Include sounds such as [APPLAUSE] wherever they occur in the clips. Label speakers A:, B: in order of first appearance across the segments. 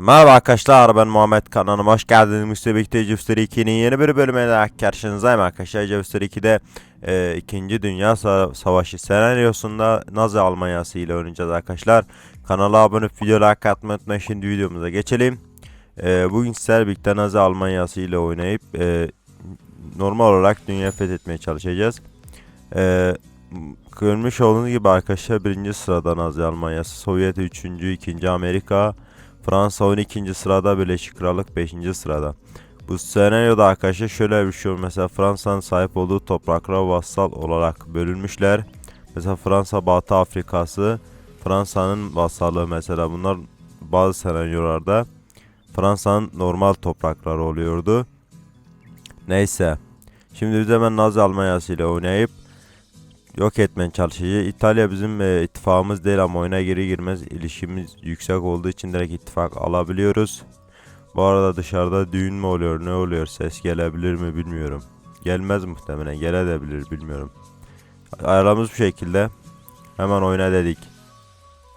A: Merhaba arkadaşlar ben Muhammed kanalıma hoş geldiniz. Müstebik'te Cüstür 2'nin yeni bir bölümüyle karşınızdayım arkadaşlar. Cüstür 2'de e, 2. Dünya Sa- Savaşı senaryosunda Nazi Almanyası ile oynayacağız arkadaşlar. Kanala abone olup video like atmayı unutmayın. Şimdi videomuza geçelim. E, bugün sizlerle birlikte Nazi Almanyası ile oynayıp e, normal olarak dünya fethetmeye çalışacağız. E, görmüş olduğunuz gibi arkadaşlar birinci sırada Nazi Almanyası, Sovyet 3. 2. Amerika, Fransa 12. sırada, Birleşik Krallık 5. sırada. Bu senaryoda arkadaşlar şöyle bir şey olur. Mesela Fransa'nın sahip olduğu topraklara vassal olarak bölünmüşler. Mesela Fransa Batı Afrikası, Fransa'nın vassallığı mesela bunlar bazı senaryolarda Fransa'nın normal toprakları oluyordu. Neyse. Şimdi biz hemen Nazi Almanyası ile oynayıp yok etmeye çalışacağız. İtalya bizim e, ittifakımız değil ama oyuna geri girmez ilişkimiz yüksek olduğu için direkt ittifak alabiliyoruz. Bu arada dışarıda düğün mü oluyor ne oluyor ses gelebilir mi bilmiyorum. Gelmez muhtemelen gelebilir bilmiyorum. Ayarlamız bu şekilde. Hemen oyna dedik.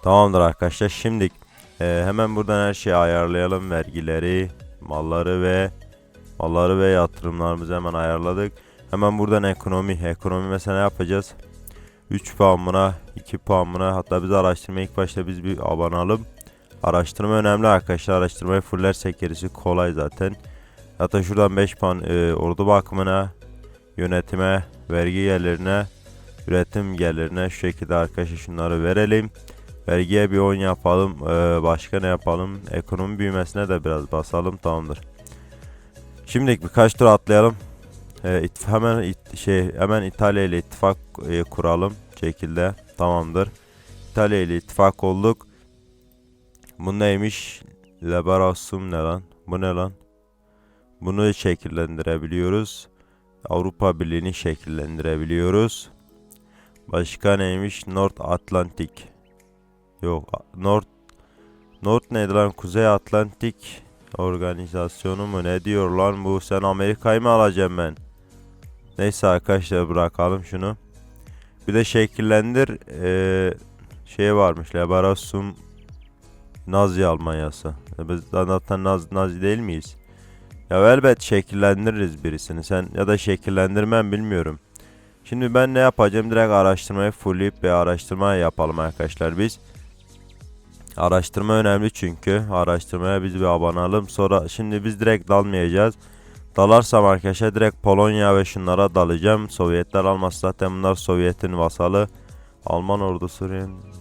A: Tamamdır arkadaşlar şimdi e, hemen buradan her şeyi ayarlayalım vergileri, malları ve malları ve yatırımlarımızı hemen ayarladık. Hemen buradan ekonomi. Ekonomi mesela ne yapacağız? 3 puan buna, 2 puan buna. Hatta biz araştırma ilk başta biz bir abanalım. Araştırma önemli arkadaşlar. Araştırmayı fullersek gerisi kolay zaten. Hatta şuradan 5 puan e, ordu bakımına, yönetime, vergi yerlerine, üretim gelirine şu şekilde arkadaşlar şunları verelim. Vergiye bir 10 yapalım. E, başka ne yapalım? Ekonomi büyümesine de biraz basalım. Tamamdır. Şimdi birkaç tur atlayalım. E, hemen şey hemen İtalya ile ittifak e, kuralım şekilde tamamdır. İtalya ile ittifak olduk. Bu neymiş? Liberasum ne lan? Bu ne lan? Bunu şekillendirebiliyoruz. Avrupa Birliği'ni şekillendirebiliyoruz. Başka neymiş? North Atlantic. Yok, North North neydi lan? Kuzey Atlantik organizasyonu mu? Ne diyor lan bu? Sen Amerika'yı mı alacağım ben? Neyse arkadaşlar bırakalım şunu. Bir de şekillendir eee, şey varmış Liberasum Nazi Almanyası. E Biz zaten Nazi, Nazi değil miyiz? Ya elbet şekillendiririz birisini. Sen ya da şekillendirmem bilmiyorum. Şimdi ben ne yapacağım? Direkt araştırmayı fullleyip bir araştırma yapalım arkadaşlar biz. Araştırma önemli çünkü. Araştırmaya biz bir abanalım. Sonra şimdi biz direkt dalmayacağız. Dalarsam arkadaşlar direkt Polonya ve şunlara dalacağım. Sovyetler almaz zaten bunlar Sovyet'in vasalı. Alman ordusu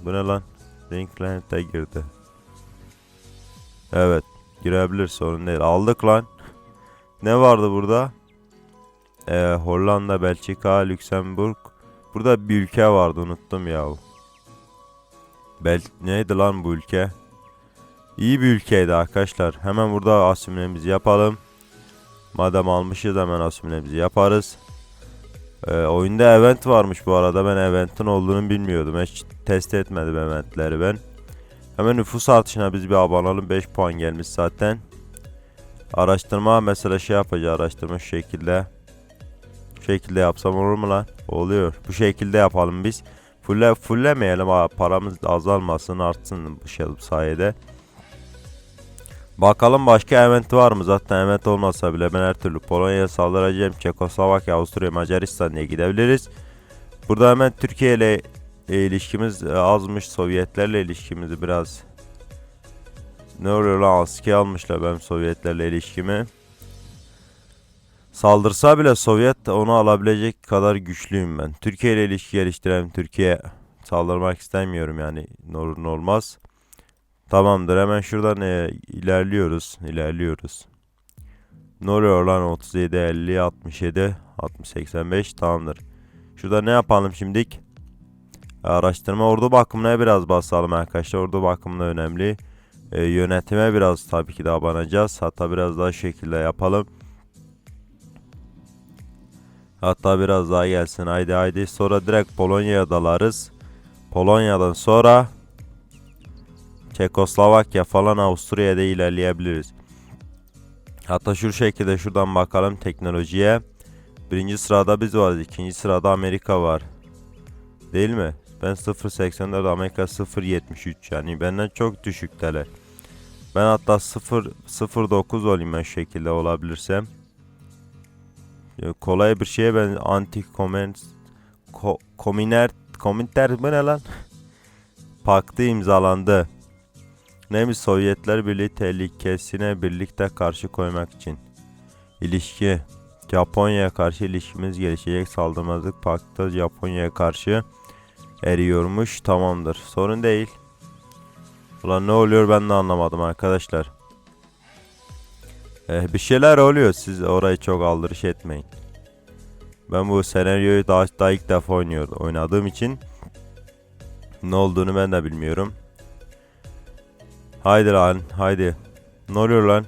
A: bu ne lan? Ringland'e girdi. Evet girebilir sorun değil. Aldık lan. Ne vardı burada? Ee, Hollanda, Belçika, Lüksemburg. Burada bir ülke vardı unuttum ya. Bel neydi lan bu ülke? İyi bir ülkeydi arkadaşlar. Hemen burada asimilemizi yapalım. Madem almışız hemen asimilemizi yaparız. Ee, oyunda event varmış bu arada. Ben eventin olduğunu bilmiyordum. Hiç test etmedim eventleri ben. Hemen nüfus artışına biz bir abanalım. 5 puan gelmiş zaten. Araştırma mesela şey yapacağız. Araştırma şu şekilde. Şu şekilde yapsam olur mu lan? Oluyor. Bu şekilde yapalım biz. Fulle, fullemeyelim. Paramız azalmasın artsın bu şey sayede. Bakalım başka event var mı? Zaten event olmasa bile ben her türlü Polonya'ya saldıracağım. Çekoslovakya, Avusturya, Macaristan diye gidebiliriz. Burada hemen Türkiye ile e, ilişkimiz e, azmış. Sovyetlerle ilişkimizi biraz ne oluyor lan askıya almışlar benim Sovyetlerle ilişkimi. Saldırsa bile Sovyet onu alabilecek kadar güçlüyüm ben. Türkiye ile ilişki geliştirelim. Türkiye saldırmak istemiyorum yani. Norun olmaz. Tamamdır hemen şuradan e, ilerliyoruz. ilerliyoruz. Ne oluyor lan 37, 50, 67, 60, 85 tamamdır. Şurada ne yapalım şimdik? Araştırma ordu bakımına biraz basalım arkadaşlar. Ordu bakımına önemli. E, yönetime biraz tabii ki de abanacağız. Hatta biraz daha şekilde yapalım. Hatta biraz daha gelsin haydi haydi. Sonra direkt Polonya'ya dalarız. Polonya'dan sonra Çekoslovakya falan Avusturya'da ilerleyebiliriz. Hatta şu şekilde şuradan bakalım teknolojiye. Birinci sırada biz varız. ikinci sırada Amerika var. Değil mi? Ben 0.84 Amerika 0.73 yani benden çok düşükteler. Ben hatta 0 09 olayım ben şekilde olabilirsem. Ya kolay bir şeye ben anti comment ko, kominer komiter bu ne lan? [LAUGHS] Paktı imzalandı. Neymiş Sovyetler Birliği tehlikesine birlikte karşı koymak için. İlişki. Japonya'ya karşı ilişkimiz gelişecek saldırmazlık paktı Japonya'ya karşı eriyormuş tamamdır. Sorun değil. Ulan ne oluyor ben de anlamadım arkadaşlar. Eh, bir şeyler oluyor siz orayı çok aldırış etmeyin. Ben bu senaryoyu daha, daha ilk defa oynuyor, oynadığım için ne olduğunu ben de bilmiyorum. Haydi lan haydi. Ne oluyor lan?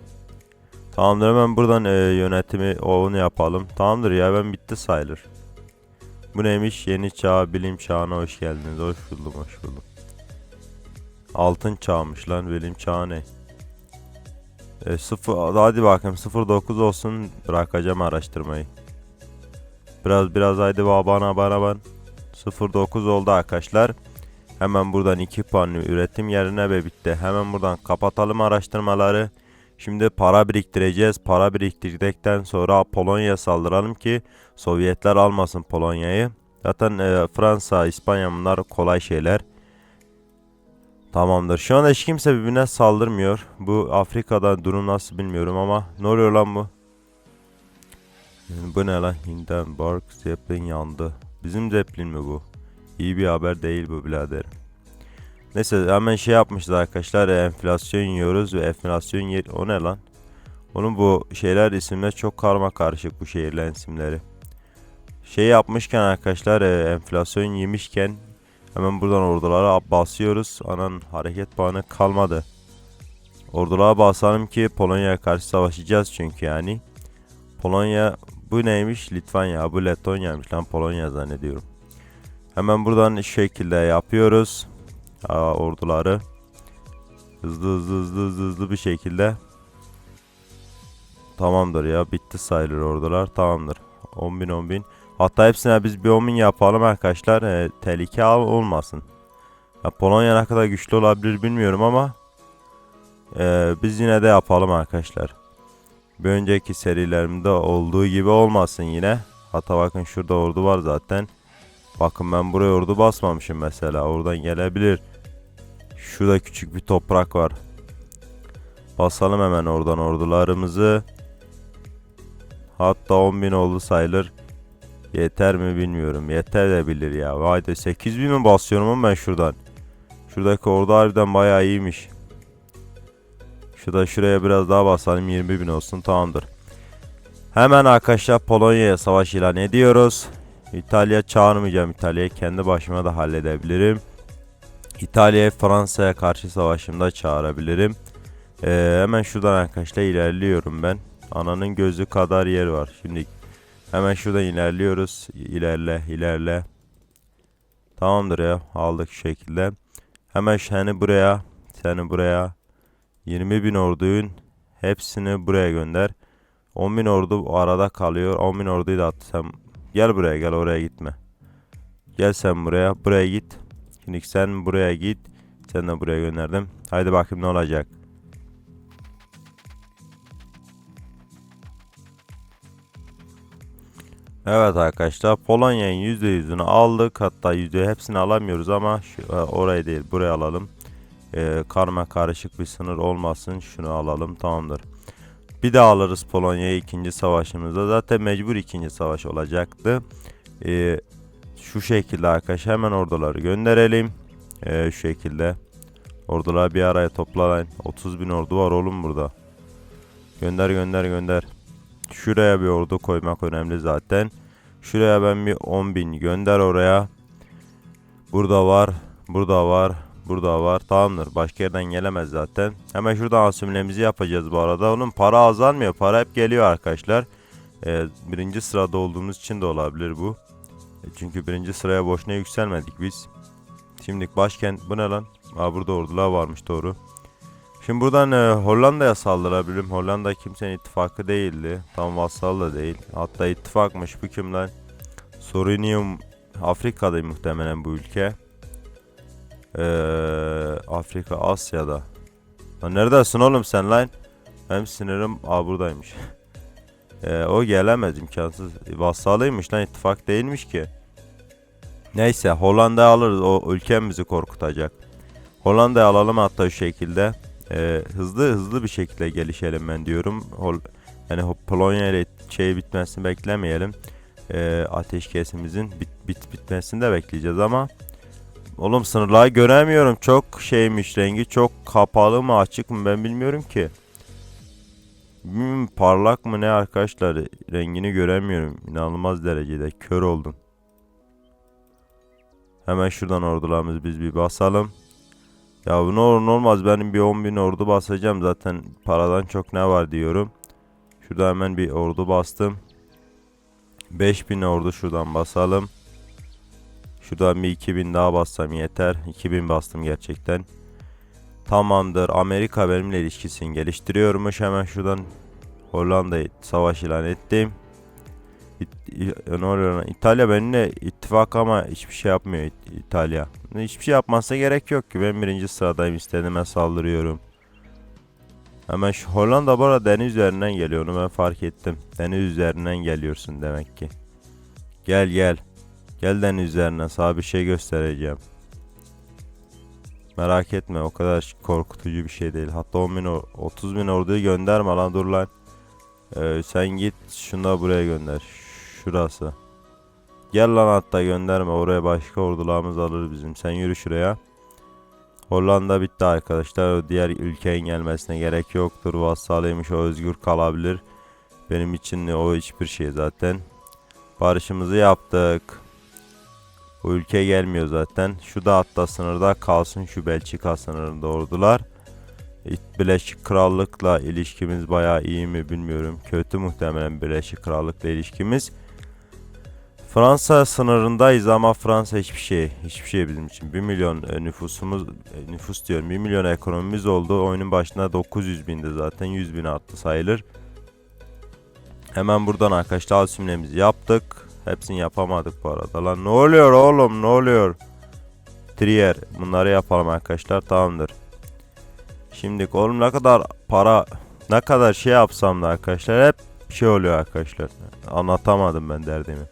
A: Tamamdır hemen buradan e, yönetimi onu yapalım. Tamamdır ya ben bitti sayılır. Bu neymiş? Yeni çağ bilim çağına hoş geldiniz. Hoş buldum hoş buldum. Altın çağmış lan bilim çağı ne? E, sıfır, hadi bakayım 09 olsun bırakacağım araştırmayı. Biraz biraz haydi bana bana ban. 09 oldu arkadaşlar. Hemen buradan 2 puan üretim yerine ve bitti. Hemen buradan kapatalım araştırmaları. Şimdi para biriktireceğiz. Para biriktirdikten sonra Polonya'ya saldıralım ki Sovyetler almasın Polonya'yı. Zaten e, Fransa, İspanya bunlar kolay şeyler. Tamamdır. Şu anda hiç kimse birbirine saldırmıyor. Bu Afrika'da durum nasıl bilmiyorum ama ne oluyor lan bu? Bu ne lan? Hindenburg Zeppelin yandı. Bizim Zeppelin mi bu? İyi bir haber değil bu birader. Neyse hemen şey yapmışız arkadaşlar. Enflasyon yiyoruz ve enflasyon yer... O ne lan? Onun bu şeyler isimler çok karma karışık bu şehirlerin isimleri. Şey yapmışken arkadaşlar e, enflasyon yemişken hemen buradan ordulara basıyoruz. Anan hareket puanı kalmadı. Ordulara basalım ki Polonya'ya karşı savaşacağız çünkü yani. Polonya bu neymiş? Litvanya. Bu Letonya'ymış lan Polonya zannediyorum. Hemen buradan şekilde yapıyoruz. Aa, orduları. Hızlı hızlı hızlı hızlı bir şekilde. Tamamdır ya bitti sayılır ordular tamamdır. 10 bin 10 bin. Hatta hepsine biz bir 10 bin yapalım arkadaşlar. E, tehlike al olmasın. Ya Polonya ne kadar güçlü olabilir bilmiyorum ama e, biz yine de yapalım arkadaşlar. Bir önceki serilerimde olduğu gibi olmasın yine. Hatta bakın şurada ordu var zaten. Bakın ben buraya ordu basmamışım mesela. Oradan gelebilir. Şurada küçük bir toprak var. Basalım hemen oradan ordularımızı. Hatta 10.000 oldu sayılır. Yeter mi bilmiyorum. Yeter de bilir ya. Vay de 8.000 mi basıyorum ama ben şuradan. Şuradaki ordu harbiden bayağı iyiymiş. Şurada şuraya biraz daha basalım 20.000 olsun tamamdır. Hemen arkadaşlar Polonya'ya savaş ilan ediyoruz. İtalya çağırmayacağım İtalya'yı kendi başıma da halledebilirim. İtalya'ya Fransa'ya karşı savaşımda çağırabilirim. Ee, hemen şuradan arkadaşlar ilerliyorum ben. Ananın gözü kadar yer var. Şimdi hemen şuradan ilerliyoruz. İlerle ilerle. Tamamdır ya aldık şekilde. Hemen seni buraya seni buraya 20 bin orduyun hepsini buraya gönder. 10 bin ordu arada kalıyor. 10 bin orduyu da at. Gel buraya gel oraya gitme. Gel sen buraya. Buraya git. Şimdi sen buraya git. Sen de buraya gönderdim. Haydi bakayım ne olacak. Evet arkadaşlar Polonya'nın %100'ünü aldık. Hatta yüzde hepsini alamıyoruz ama şu, e, orayı değil buraya alalım. Ee, karma karışık bir sınır olmasın. Şunu alalım tamamdır. Bir daha alırız Polonya'yı ikinci savaşımızda. Zaten mecbur ikinci savaş olacaktı. Ee, şu şekilde arkadaşlar hemen orduları gönderelim. Ee, şu şekilde. Ordular bir araya toplayın. 30 bin ordu var oğlum burada. Gönder gönder gönder. Şuraya bir ordu koymak önemli zaten. Şuraya ben bir 10 bin gönder oraya. Burada var. Burada var. Burada var. Tamamdır. Başka yerden gelemez zaten. Hemen şuradan asümlemizi yapacağız bu arada. Onun para azalmıyor. Para hep geliyor arkadaşlar. Ee, birinci sırada olduğumuz için de olabilir bu. E, çünkü birinci sıraya boşuna yükselmedik biz. Şimdi başkent bu ne lan? Aa burada ordular varmış doğru. Şimdi buradan e, Hollanda'ya saldırabilirim. Hollanda kimsenin ittifakı değildi. Tam vassal da değil. Hatta ittifakmış bu kim lan? Sorinium Afrika'da muhtemelen bu ülke. Ee, Afrika Asya'da. Lan neredesin oğlum sen lan? Benim sinirim aa buradaymış. [LAUGHS] Ee, o gelemez imkansız. Vassalıymış lan ittifak değilmiş ki. Neyse Hollanda alırız o ülkem bizi korkutacak. Hollanda'yı alalım hatta şu şekilde. Ee, hızlı hızlı bir şekilde gelişelim ben diyorum. Hol yani Polonya ile şey bitmesini beklemeyelim. Ee, ateşkesimizin bit, bit bitmesini de bekleyeceğiz ama Oğlum sınırları göremiyorum. Çok şeymiş rengi. Çok kapalı mı açık mı ben bilmiyorum ki. Hmm, parlak mı ne arkadaşlar rengini göremiyorum. İnanılmaz derecede kör oldum. Hemen şuradan ordularımızı biz bir basalım. Ya bu ne olur ne olmaz benim bir 10 bin ordu basacağım zaten paradan çok ne var diyorum. Şurada hemen bir ordu bastım. 5000 ordu şuradan basalım. Şuradan bir 2000 daha bassam yeter. 2000 bastım gerçekten. Tamamdır. Amerika benimle ilişkisini geliştiriyormuş. Hemen şuradan Hollanda'yı savaş ilan ettim. İt-? İtalya benimle ittifak ama hiçbir şey yapmıyor İt- İtalya. Hiçbir şey yapmasına gerek yok ki. Ben birinci sıradayım. İstediğime saldırıyorum. Hemen şu Hollanda arada deniz üzerinden geliyor. Onu ben fark ettim. Deniz üzerinden geliyorsun demek ki. Gel gel. Gel deniz üzerinden sana bir şey göstereceğim. Merak etme o kadar korkutucu bir şey değil. Hatta 10 bin, or- 30 bin orduyu gönderme lan dur lan. Ee, sen git şunu da buraya gönder. Şurası. Gel lan hatta gönderme oraya başka ordularımız alır bizim. Sen yürü şuraya. Hollanda bitti arkadaşlar. O diğer ülkenin gelmesine gerek yoktur. Vassalıymış o özgür kalabilir. Benim için o hiçbir şey zaten. Barışımızı yaptık. O ülke gelmiyor zaten. Şu da hatta sınırda kalsın şu Belçika sınırında ordular. Birleşik Krallık'la ilişkimiz bayağı iyi mi bilmiyorum. Kötü muhtemelen Birleşik Krallık'la ilişkimiz. Fransa sınırındayız ama Fransa hiçbir şey. Hiçbir şey bizim için. 1 milyon e, nüfusumuz, e, nüfus diyorum 1 milyon ekonomimiz oldu. Oyunun başında 900 bindi zaten 100 bin arttı sayılır. Hemen buradan arkadaşlar alsimlerimizi yaptık. Hepsini yapamadık bu arada. Lan ne oluyor oğlum ne oluyor? Trier bunları yapalım arkadaşlar tamamdır. Şimdi oğlum ne kadar para ne kadar şey yapsam da arkadaşlar hep şey oluyor arkadaşlar. Anlatamadım ben derdimi.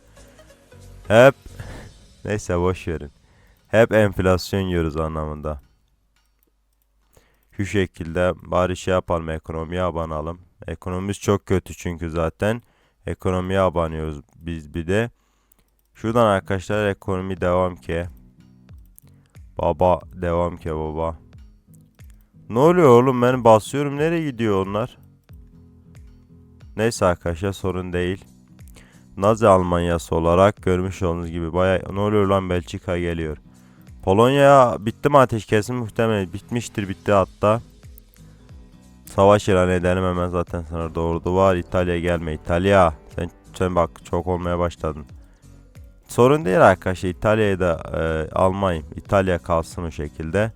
A: Hep [LAUGHS] neyse boş verin. Hep enflasyon yiyoruz anlamında. Şu şekilde bari şey yapalım ekonomiye abanalım. Ekonomimiz çok kötü çünkü zaten. Ekonomiye abanıyoruz biz bir de. Şuradan arkadaşlar ekonomi devam ki. Baba devam ki baba. Ne oluyor oğlum ben basıyorum nereye gidiyor onlar? Neyse arkadaşlar sorun değil. Nazi Almanyası olarak görmüş olduğunuz gibi baya ne oluyor lan Belçika geliyor. Polonya bitti mi ateşkesi muhtemelen bitmiştir bitti hatta. Savaş ilan edelim hemen zaten sınırda ordu var. İtalya gelme İtalya. Sen, sen bak çok olmaya başladın. Sorun değil arkadaşlar İtalya'yı da e, almayayım. İtalya kalsın o şekilde.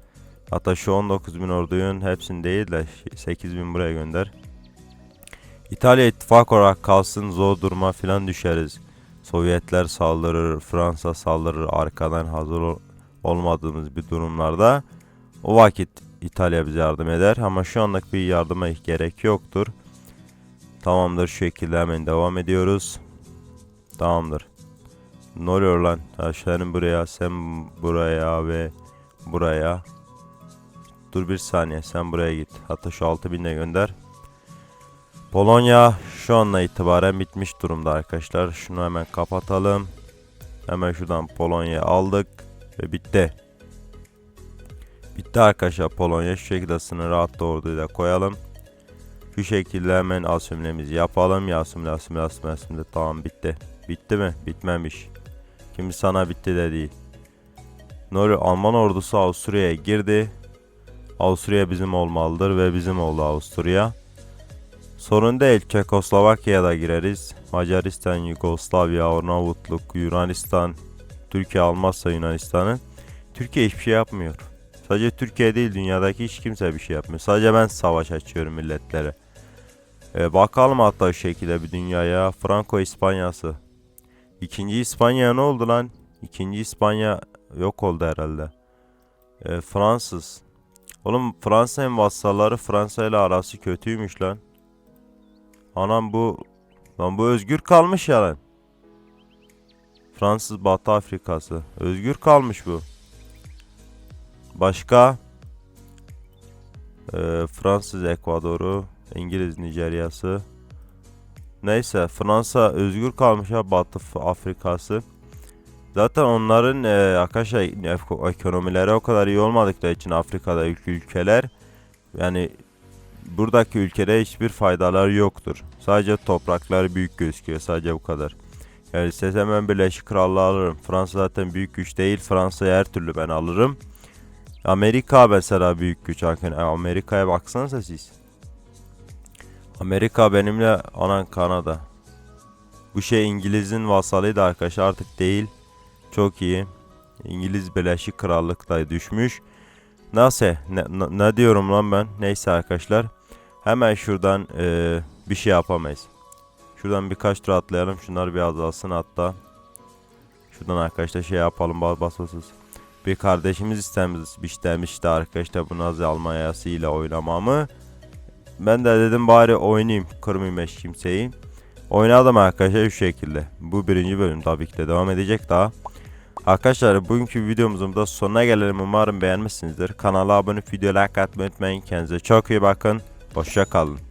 A: Hatta şu 19 bin orduyun hepsini değil de 8 bin buraya gönder. İtalya ittifak olarak kalsın zor duruma filan düşeriz. Sovyetler saldırır, Fransa saldırır arkadan hazır ol- olmadığımız bir durumlarda. O vakit İtalya bize yardım eder ama şu anlık bir yardıma gerek yoktur. Tamamdır şu şekilde hemen devam ediyoruz. Tamamdır. Ne oluyor lan? Senin buraya, sen buraya ve buraya. Dur bir saniye sen buraya git. Hatta şu 6000'e gönder. Polonya şu anla itibaren bitmiş durumda arkadaşlar. Şunu hemen kapatalım. Hemen şuradan Polonya'yı aldık ve bitti. Bitti arkadaşlar Polonya. Şu şekilde sınırı hatta orduyu da koyalım. Şu şekilde hemen asümlemizi yapalım. Yasımle asımle asımle asımle tamam bitti. Bitti mi? Bitmemiş. Kimi sana bitti de değil. Oluyor? Alman ordusu Avusturya'ya girdi. Avusturya bizim olmalıdır ve bizim oldu Avusturya. Sorun değil Çekoslovakya'ya da gireriz. Macaristan, Yugoslavya, Arnavutluk, Yunanistan, Türkiye almazsa Yunanistan'ı. Türkiye hiçbir şey yapmıyor. Sadece Türkiye değil dünyadaki hiç kimse bir şey yapmıyor. Sadece ben savaş açıyorum milletlere. Ee, bakalım hatta şu şekilde bir dünyaya. Franco İspanyası. İkinci İspanya ne oldu lan? İkinci İspanya yok oldu herhalde. Ee, Fransız. Oğlum Fransa'nın vassalları Fransa ile arası kötüymüş lan. Anam bu lan bu özgür kalmış ya lan. Fransız Batı Afrikası. Özgür kalmış bu. Başka? Ee, Fransız Ekvadoru, İngiliz Nijeryası. Neyse Fransa özgür kalmış ya Batı Afrikası. Zaten onların e, arkadaşlar eko- ekonomileri o kadar iyi olmadıkları için Afrika'da ülke ülkeler yani buradaki ülkede hiçbir faydaları yoktur. Sadece toprakları büyük gözüküyor sadece bu kadar. Yani istesem ben Birleşik Krallığı alırım. Fransa zaten büyük güç değil. Fransa'yı her türlü ben alırım. Amerika mesela büyük güç. Bakın Amerika'ya baksanıza siz. Amerika benimle anan Kanada. Bu şey İngiliz'in vasalıydı arkadaşlar artık değil. Çok iyi. İngiliz Birleşik Krallık'ta düşmüş. Nasıl? Ne, ne- diyorum lan ben? Neyse arkadaşlar. Hemen şuradan eee, bir şey yapamayız. Şuradan birkaç tur atlayalım. Şunlar bir azalsın hatta. Şuradan arkadaşlar şey yapalım bas basasız. Bir kardeşimiz istemiş, istemişti arkadaşlar bu Nazi Almanyası ile oynamamı. Ben de dedim bari oynayayım. Kırmayayım hiç kimseyi. Oynadım arkadaşlar şu şekilde. Bu birinci bölüm tabii ki de devam edecek daha. Arkadaşlar bugünkü videomuzun da sonuna gelelim. Umarım beğenmişsinizdir. Kanala abone video like atmayı unutmayın. Kendinize çok iyi bakın. Hoşça kalın.